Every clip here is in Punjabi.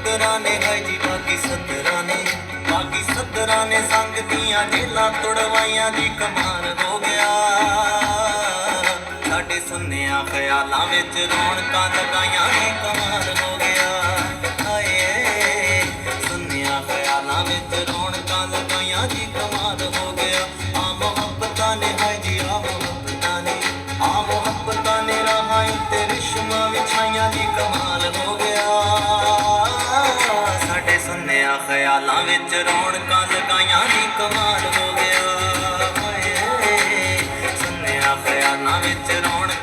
ਸੱਤਰਾਂ ਨੇ ਹੈ ਜੀ ਬਾਕੀ ਸੱਤਰਾਂ ਨੇ ਬਾਕੀ ਨੇ ਸੰਗ ਦੀਆਂ ਜੇਲਾਂ ਤੁੜਵਾਈਆਂ ਦੀ ਕਮਾਲ ਹੋ ਗਿਆ। ਸਾਡੇ ਸੁੰਨਿਆਂ ਖਿਆਲਾਂ ਵਿੱਚ ਰੌਣਕਾਂ ਲਗਾਈਆਂ ਦੀ ਕਮਾਲ ਹੋ ਗਿਆ। ਹਾਏ ਸੁੰਨਿਆਂ ਖਿਆਲਾਂ ਵਿੱਚ ਰੌਣਕਾਂ ਲਗਾਈਆਂ ਦੀ ਕਮਾਲ ਸੁੰਨਿਆਂ ਖਿਆਲਾਂ ਵਿੱਚ ਰੌਣਕਾਂ ਲਗਾਈਆਂ ਦੀ ਕਮਾਲ ਹੋ ਗਿਆ। ਹਾਏ ਖਿਆਲਾਂ ਵਿੱਚ ਰੌਣਕਾਂ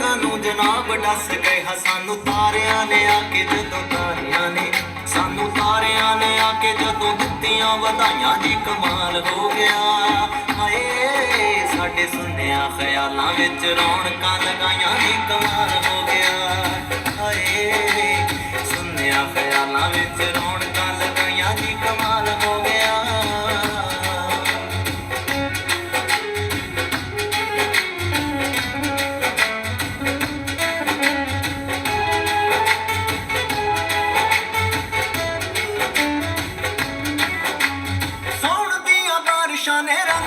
ਸਾਡੇ ਨੂੰ ਜਨਾਬ ਦੱਸ ਗਏ ਸਾਨੂੰ ਤਾਰਿਆਂ ਨੇ ਆ ਕੇ ਜਦੋਂ ਤਾਰਿਆਂ ਨੇ, ਸਾਨੂੰ ਤਾਰਿਆਂ ਨੇ ਆ ਕੇ ਜਦੋਂ ਦਿੱਤੀਆਂ ਵਧਾਈਆਂ ਜੀ ਕਮਾਲ ਹੋ ਗਿਆ। ਹਾਏ, ਸਾਡੇ ਸੁਣਿਆ ਖਿਆਲਾਂ ਵਿੱਚ ਰੌਣਕਾਂ ਲਗਾਈਆਂ ਜੀ ਕਮਾਲ ਹੋ ਗਿਆ। ਹਾਏ, ਸੁਣਿਆ ਖਿਆਲਾਂ ਵਿੱਚ ਰੌਣਕਾਂ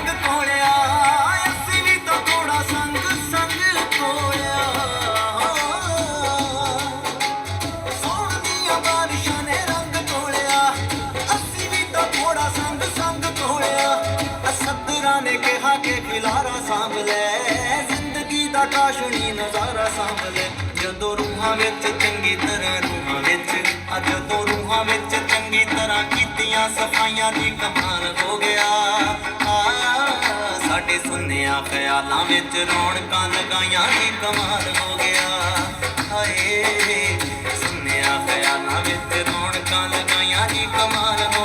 ਬਾਰਿਸ਼ਾਂ ਨੇ ਅਸੀਂ ਵੀ ਤਾਂ ਥੋੜਾ ਸੰਗ ਸੰਗ ਕੋਲਿਆ ਸੌਣ ਬਾਰਿਸ਼ਾਂ ਨੇ ਰੰਗ ਕੋਲਿਆ ਅਸੀਂ ਵੀ ਤਾਂ ਥੋੜਾ ਸੰਗ ਸੰਗ ਕੋਲਿਆ ਅਸਦਰਾਂ ਨੇ ਕਿਹਾ ਕਿ ਖਿਲਾਰਾ ਸਾਂਭ ਲੈ, ਜ਼ਿੰਦਗੀ ਦਾ ਕਾਸ਼ਣੀ ਨਜ਼ਾਰਾ ਸਾਂਭ ਲੈ। ਜਦੋਂ ਰੂਹਾਂ ਵਿੱਚ ਚੰਗੀ ਤਰ੍ਹਾਂ, ਰੂਹਾਂ ਵਿੱਚ, ਆ ਜਦੋਂ ਰੂਹਾਂ ਵਿੱਚ ਚੰਗੀ ਤਰ੍ਹਾਂ ਕੀਤੀਆਂ ਸਫਾਈਆਂ ਦੀ ਕਮਾਲ ਹੋ ਸੁੰਨਿਆਂ ਖਿਆਲਾਂ ਵਿੱਚ, ਰੌਣਕਾਂ ਲਗਾਈਆਂ ਦੀ ਕਮਾਲ ਹੋ ਗਿਆ। ਹਾਏ ਸੁੰਨਿਆਂ ਖਿਆਲਾਂ ਵਿੱਚ, ਰੌਣਕਾਂ ਲਗਾਈਆਂ ਦੀ ਕਮਾਲ ਹੋ